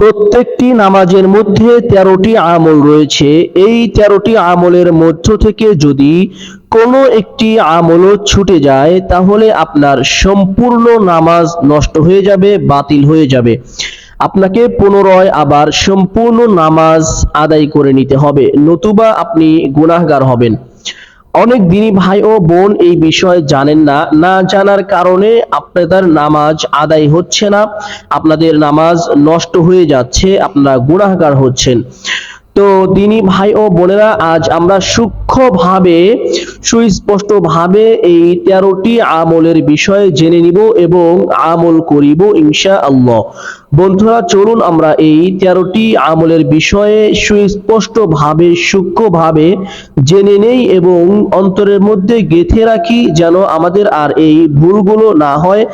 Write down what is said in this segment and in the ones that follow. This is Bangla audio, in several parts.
প্রত্যেকটি নামাজের মধ্যে তেরোটি আমল রয়েছে। এই তেরোটি আমলের মধ্য থেকে যদি কোনো একটি আমলও ছুটে যায়, তাহলে আপনার সম্পূর্ণ নামাজ নষ্ট হয়ে যাবে, বাতিল হয়ে যাবে। আপনাকে পুনরায় আবার সম্পূর্ণ নামাজ আদায় করে নিতে হবে, নতুবা আপনি গুনাহগার হবেন। অনেক দিনই ভাই ও বোন এই বিষয়ে জানেন না। না জানার কারণে আপনাদের নামাজ আদায় হচ্ছে না। আপনাদের নামাজ নষ্ট হয়ে যাচ্ছে, আপনারা গুনাহগার হচ্ছেন। তো দিনী ভাই ও বোনেরা, আজ আমরা সূক্ষ্মভাবে, সুস্পষ্টভাবে এই তেরোটি আমলের বিষয়ে জেনে নিব এবং আমল করিব ইনশা আল্লাহ বন্ধুরা, চলুন আমরা এই তেরোটি আমলের বিষয়ে সুস্পষ্টভাবে, সূক্ষ্মভাবে জেনে নেই এবং অন্তরের মধ্যে গেঁথে রাখি যেন আমাদের আর এই ভুলগুলো না হয়,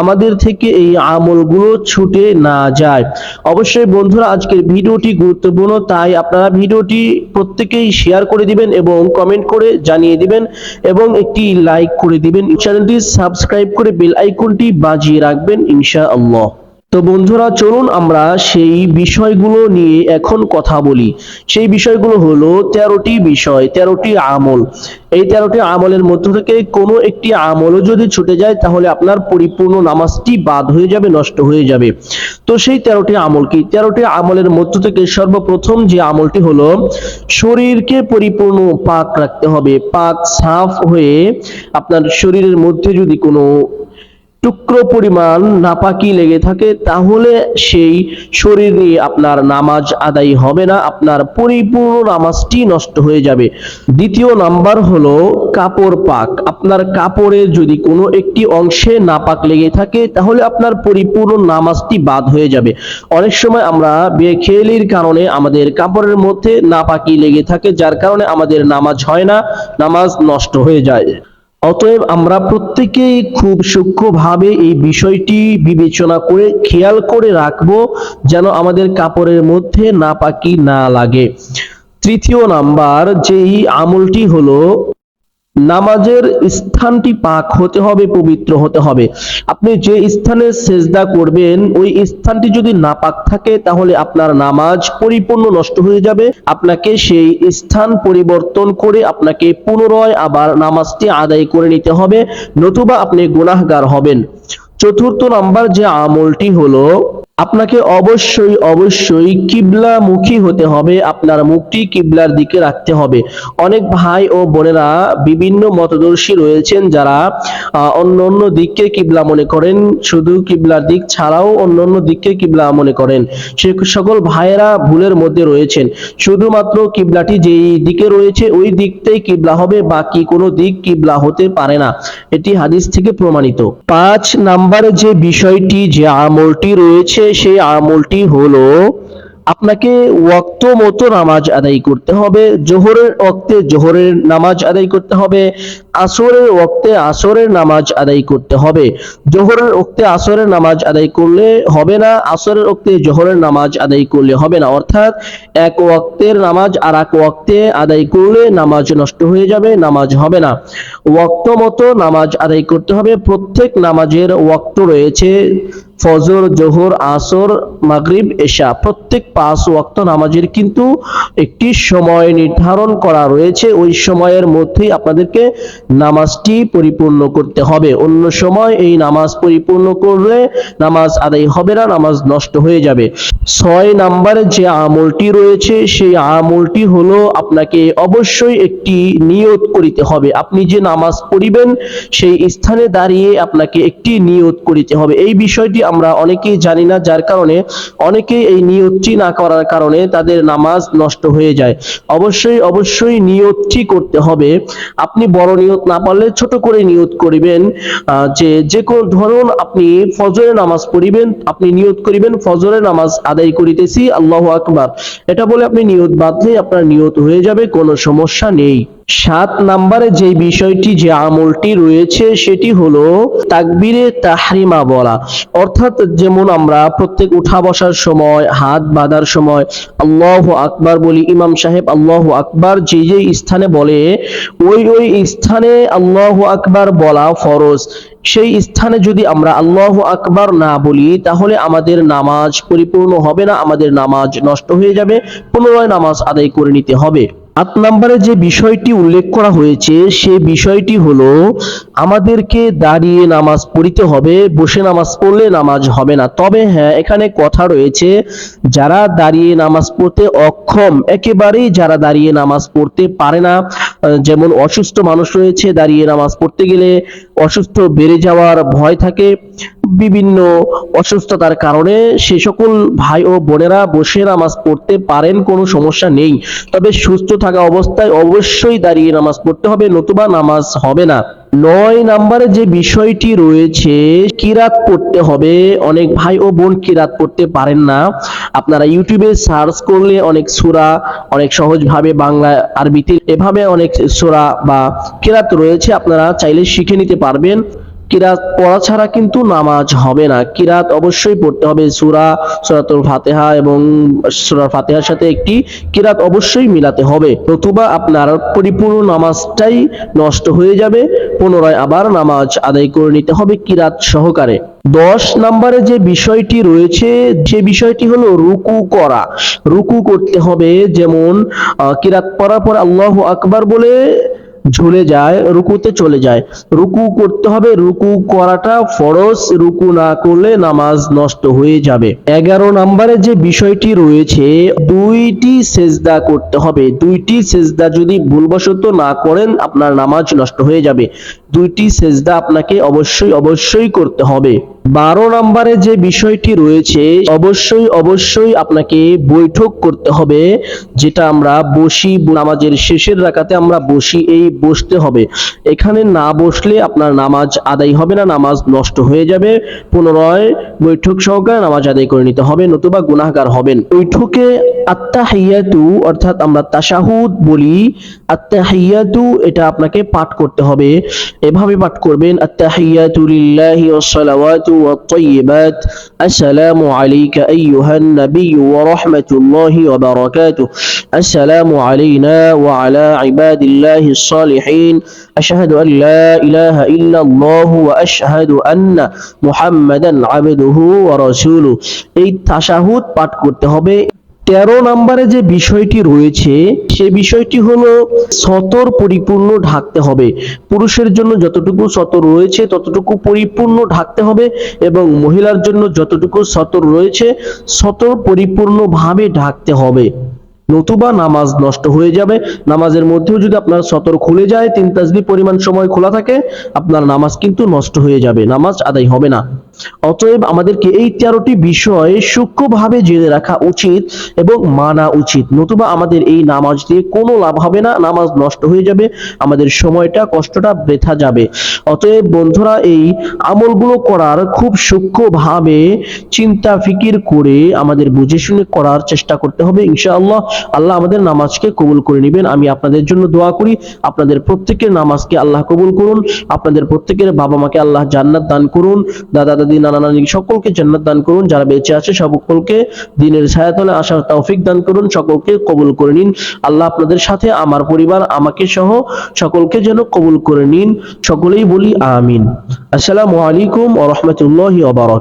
আমাদের থেকে এই আমলগুলো ছুটে না যায়। অবশ্যই বন্ধুরা, আজকের ভিডিওটি গুরুত্বপূর্ণ, তাই আপনারা ভিডিওটি প্রত্যেকেই শেয়ার করে দিবেন এবং কমেন্ট করে জানিয়ে দিবেন এবং একটি লাইক করে দিবেন। চ্যানেলটি সাবস্ক্রাইব করে বেল আইকনটি বাজিয়ে রাখবেন ইনশা আল্লাহ তো বন্ধুরা, চলুন আমরা সেই বিষয়গুলো নিয়ে এখন কথা বলি। সেই বিষয়গুলো হলো তেরোটি বিষয়, তেরোটি আমল। এই তেরোটি আমলের মধ্য থেকে কোনো একটি আমলও যদি ছুটে যায়, তাহলে আপনার পরিপূর্ণ নামাজটি বাদ হয়ে যাবে, নষ্ট হয়ে যাবে। তো সেই তেরোটি আমল কি? তেরোটি আমলের মধ্য থেকে সর্বপ্রথম যে আমলটি হলো, শরীরকে পরিপূর্ণ পাক রাখতে হবে। পাক সাফ হয়ে আপনার শরীরের মধ্যে যদি কোনো টুকরো পরিমাণ নাপাকি লেগে থাকে, তাহলে সেই শরীর নিয়ে আপনার নামাজ আদায় হবে না, আপনার পরিপূর্ণ নামাজটি নষ্ট হয়ে যাবে। দ্বিতীয় নাম্বার হলো কাপড় পাক। আপনার কাপড়ে যদি কোনো একটি অংশে নাপাক লেগে থাকে, তাহলে আপনার পরিপূর্ণ নামাজটি বাদ হয়ে যাবে। অনেক সময় আমরা বেখেলির কারণে আমাদের কাপড়ের মধ্যে নাপাকি লেগে থাকে, যার কারণে আমাদের নামাজ হয় না, নামাজ নষ্ট হয়ে যায়। অতএব আমরা প্রত্যেকেই খুব সূক্ষ্মভাবে এই বিষয়টি বিবেচনা করে খেয়াল করে রাখব যেন আমাদের কাপড়ের মধ্যে না পাকি না লাগে। তৃতীয় নাম্বার, যেই আমলটি হলো নামাজের স্থানটি পাক হতে হবে, পবিত্র হতে হবে। আপনি যে স্থানে সেজদা করবেন, ওই স্থানটি যদি নাপাক থাকে, তাহলে আপনার নামাজ পরিপূর্ণ নষ্ট হয়ে যাবে। আপনাকে সেই স্থান পরিবর্তন করে আপনাকে পুনরায় আবার নামাজটি আদায় করে নিতে হবে, নতুবা আপনি গুনাহগার হবেন। চতুর্থ নাম্বার যে আমলটি হলো আপনাকে অবশ্যই অবশ্যই কিবলামুখী হতে হবে। আপনার মুখটি কিবলার দিকে রাখতে হবে। অনেক ভাই ও বোনেরা বিভিন্ন মতদর্শী রয়েছেন যারা অন্য অন্য দিককে কিবলা মনে করেন। শুধু কিবলার দিক ছাড়াও অন্য অন্য দিককে কিবলা মনে করেন। সে সকল ভাইয়েরা ভুলের মধ্যে রয়েছেন। শুধুমাত্র কিবলাটি যেই দিকে রয়েছে, ওই দিকটাই কিবলা হবে। বাকি কোনো দিক কিবলা হতে পারে না। এটি হাদিস থেকে প্রমাণিত। পাঁচ নাম্বারে যে বিষয়টি, যে আমলটি রয়েছে সেই আমলটি হলো, আপনাকে ওয়াক্ত মতো নামাজ আদায় করতে হবে, জোহরের অক্তে জোহরের নামাজ আদায় করতে হবে আসরের ওয়াক্তে আসরের নামাজ আদায় করতে হবে। জোহরের ওয়াক্তে আসরের নামাজ আদায় করলে হবে না, আসরের ওয়াক্তে জোহরের নামাজ আদায় করলে হবে না। অর্থাৎ এক ওয়াক্তের নামাজ আর এক ওয়াক্তে আদায় করলে নামাজ নষ্ট হয়ে যাবে, নামাজ হবে না। ওয়াক্ত মতো নামাজ আদায় করতে হবে। প্রত্যেক নামাজের ওয়াক্ত রয়েছে ফজর, জোহর, আসর, মাগরিব, এশা। প্রত্যেক পাঁচ ওয়াক্ত নামাজের কিন্তু একটি সময় নির্ধারণ করা রয়েছে। ওই সময়ের মধ্যেই আপনাদেরকে নামাজটি পরিপূর্ণ করতে হবে। অন্য সময় এই নামাজ পরিপূর্ণ করলে নামাজ আদায় হবে না, নামাজ নষ্ট হয়ে যাবে। ছয় নাম্বার যে আমলটি রয়েছে, সেই আমলটি হলো আপনাকে অবশ্যই একটি নিয়ত করিতে হবে। আপনি যে নামাজ পড়িবেন, সেই স্থানে দাঁড়িয়ে আপনাকে একটি নিয়ত করিতে হবে। এই বিষয়টি আমরা অনেকেই জানি না, যার কারণে অনেকেই এই নিয়তটি না করার কারণে তাদের নামাজ নষ্ট হয়ে যায়। অবশ্যই অবশ্যই নিয়তটি করতে হবে। আপনি বড় নিয়ত না পারলে ছোট করে নিয়ত করিবেন যে যে কোন ধরুন আপনি ফজরে নামাজ পড়িবেন, আপনি নিয়ত করিবেন ফজরে নামাজ আদায় করিতেছি, আল্লাহ আকবার। এটা বলে আপনি নিয়ত বাঁধলে আপনার নিয়ত হয়ে যাবে, কোনো সমস্যা নেই। সাত নাম্বারে যে বিষয়টি, যে আমলটি রয়েছে, সেটি হলো তাকবীরে তাহরিমা বলা। অর্থাৎ যেমন আমরা প্রত্যেক উঠা বসার সময়, হাত বাঁধার সময়, আল্লাহু আকবার বলি, ইমাম সাহেব আল্লাহ আকবার যে যে স্থানে বলে, ওই ওই স্থানে আল্লাহু আকবার বলা ফরজ। সেই স্থানে যদি আমরা আল্লাহ আকবার না বলি, তাহলে আমাদের নামাজ পরিপূর্ণ হবে না, আমাদের নামাজ নষ্ট হয়ে যাবে, পুনরায় নামাজ আদায় করে নিতে হবে। আট নম্বরে যে বিষয়টি উল্লেখ করা হয়েছে, সে বিষয়টি হলো, আমাদেরকে দাঁড়িয়ে নামাজ পড়িতে হবে, বসে নামাজ পড়লে নামাজ হবে না। তবে হ্যাঁ এখানে কথা রয়েছে, যারা দাঁড়িয়ে নামাজ পড়তে অক্ষম, একেবারেই যারা দাঁড়িয়ে নামাজ পড়তে পারে না যেমন অসুস্থ মানুষ রয়েছে, দাঁড়িয়ে নামাজ পড়তে গেলে অসুস্থ বেড়ে যাওয়ার ভয় থাকে। বিভিন্ন অসুস্থতার কারণে সে সকল ভাই ও বোনেরা বসে নামাজ পড়তে পারেন, কোনো সমস্যা নেই। তবে সুস্থ থাকা অবস্থায় অবশ্যই দাঁড়িয়ে নামাজ পড়তে হবে, নতুবা নামাজ হবে না। নয় নাম্বারে যে বিষয়টি রয়েছে, কিরাত পড়তে হবে। অনেক ভাই ও বোন কিরাত পড়তে পারেন না। আপনারা ইউটিউবে সার্চ করলে অনেক সূরা, অনেক সহজভাবে বাংলা, আরবিতে এভাবে অনেক সূরা বা কিরাত রয়েছে, আপনারা চাইলে শিখে নিতে পারবেন। কিরাত পড়া ছাড়া কিন্তু নামাজ হবে না। কিরাত অবশ্যই পড়তে হবে। সুরা, সুরাতুল ফাতিহা এবং সূরা ফাতিহার সাথে একটি কিরাত অবশ্যই মিলাতে হবে। নতুবা আপনার পরিপূর্ণ নামাজটাই নষ্ট হয়ে যাবে। পুনরায় আবার নামাজ আদায় করে নিতে হবে কিরাত সহকারে। দশ নম্বরে যে বিষয়টি রয়েছে, যে বিষয়টি হলো রুকু করা। রুকু করতে হবে যেমন কিরাত পড়ার পর আল্লাহু আকবার বলে ঝুলে যায়, রুকুতে চলে যায়। রুকু করতে হবে, রুকু করাটা ফরজ, রুকু না করলে নামাজ নষ্ট হয়ে যাবে। এগারো নম্বরে যে বিষয়টি রয়েছে, দুইটি সেজদা করতে হবে। দুইটি সেজদা যদি ভুলবশত না করেন, আপনার নামাজ নষ্ট হয়ে যাবে। দুইটি সেজদা আপনাকে অবশ্যই অবশ্যই করতে হবে। বারো নম্বরে যে বিষয়টি রয়েছে, অবশ্যই অবশ্যই আপনাকে বৈঠক করতে হবে, যেটা আমরা বসি, নামাজের শেষের রাকাতে আমরা বসি, এই বসতে হবে। এখানে না বসলে আপনার নামাজ আদায় হবে না, নামাজ নষ্ট হয়ে যাবে। পুনরায় বৈঠক সহকারে নামাজ আদায় করে নিতে হবে, নতুবা হবেন। বৈঠকে অর্থাৎ আমরা বলি এটা আপনাকে পাঠ করতে হবে। এভাবে পাঠ করবেন, আত্তাহিয়াতু লিল্লাহি ওয়াস সালাওয়াতু ওয়াত তাইয়্যিবাত আসসালামু আলাইকা আইয়ুহান নাবিয়্যু ওয়া রাহমাতুল্লাহি ওয়া আসসালামু আলাইনা ওয়া আলা ইবাদিল্লাহিস আশহাদু আন লা ইলাহা ইল্লাল্লাহ ওয়া আশহাদু আন্না মুহাম্মাদান আবদুহু ওয়া রাসূলুহু এই তাশাহুদ পাঠ করতে হবে। তেরো নম্বরে যে বিষয়টি রয়েছে, সে বিষয়টি হলো সতর পরিপূর্ণ ঢাকতে হবে। পুরুষের জন্য যতটুকু সতর রয়েছে, ততটুকু পরিপূর্ণ ঢাকতে হবে এবং মহিলার জন্য যতটুকু সতর রয়েছে, সতর পরিপূর্ণভাবে ঢাকতে হবে। নতুবা নামাজ নষ্ট হয়ে যাবে। নামাজের মধ্যেও যদি আপনার সতর খুলে যায়, তিন তাসবি পরিমাণ সময় খোলা থাকে, আপনার নামাজ কিন্তু নষ্ট হয়ে যাবে। নামাজ আদায় হবে না। অতএব আমাদেরকে এই তেরোটি বিষয় সূক্ষ্মভাবে জেনে রাখা উচিত এবং মানা উচিত। নতুবা আমাদের এই নামাজ দিয়ে কোনো লাভ হবে না। নামাজ নষ্ট হয়ে যাবে, আমাদের সময়টা, কষ্টটা বৃথা যাবে। অতএব বন্ধুরা, এই আমলগুলো করার খুব সূক্ষ্মভাবে চিন্তা ফিকির করে আমাদের বুঝে শুনে করার চেষ্টা করতে হবে। ইনশাআল্লাহ আল্লাহ আমাদের নামাজকে কবুল করে নেবেন। আমি আপনাদের জন্য দোয়া করি। আপনাদের প্রত্যেকের নামাজকে আল্লাহ কবুল করুন। আপনাদের প্রত্যেকের বাবা মাকে আল্লাহ জান্নাত দান করুন। দাদা, দাদি, নানা, নানি সকলকে জান্নাত দান করুন। যারা বেঁচে আছে সকলকে দিনের ছায়াতলে আসার তৌফিক দান করুন। সকলকে কবুল করে নিন। আল্লাহ আপনাদের সাথে, আমার পরিবার, আমাকে সহ সকলকে যেন কবুল করে নিন। সকলেই বলি আমিন। আসসালামু আলাইকুম ওয়া রাহমাতুল্লাহি ওয়া বারাকাতুহু।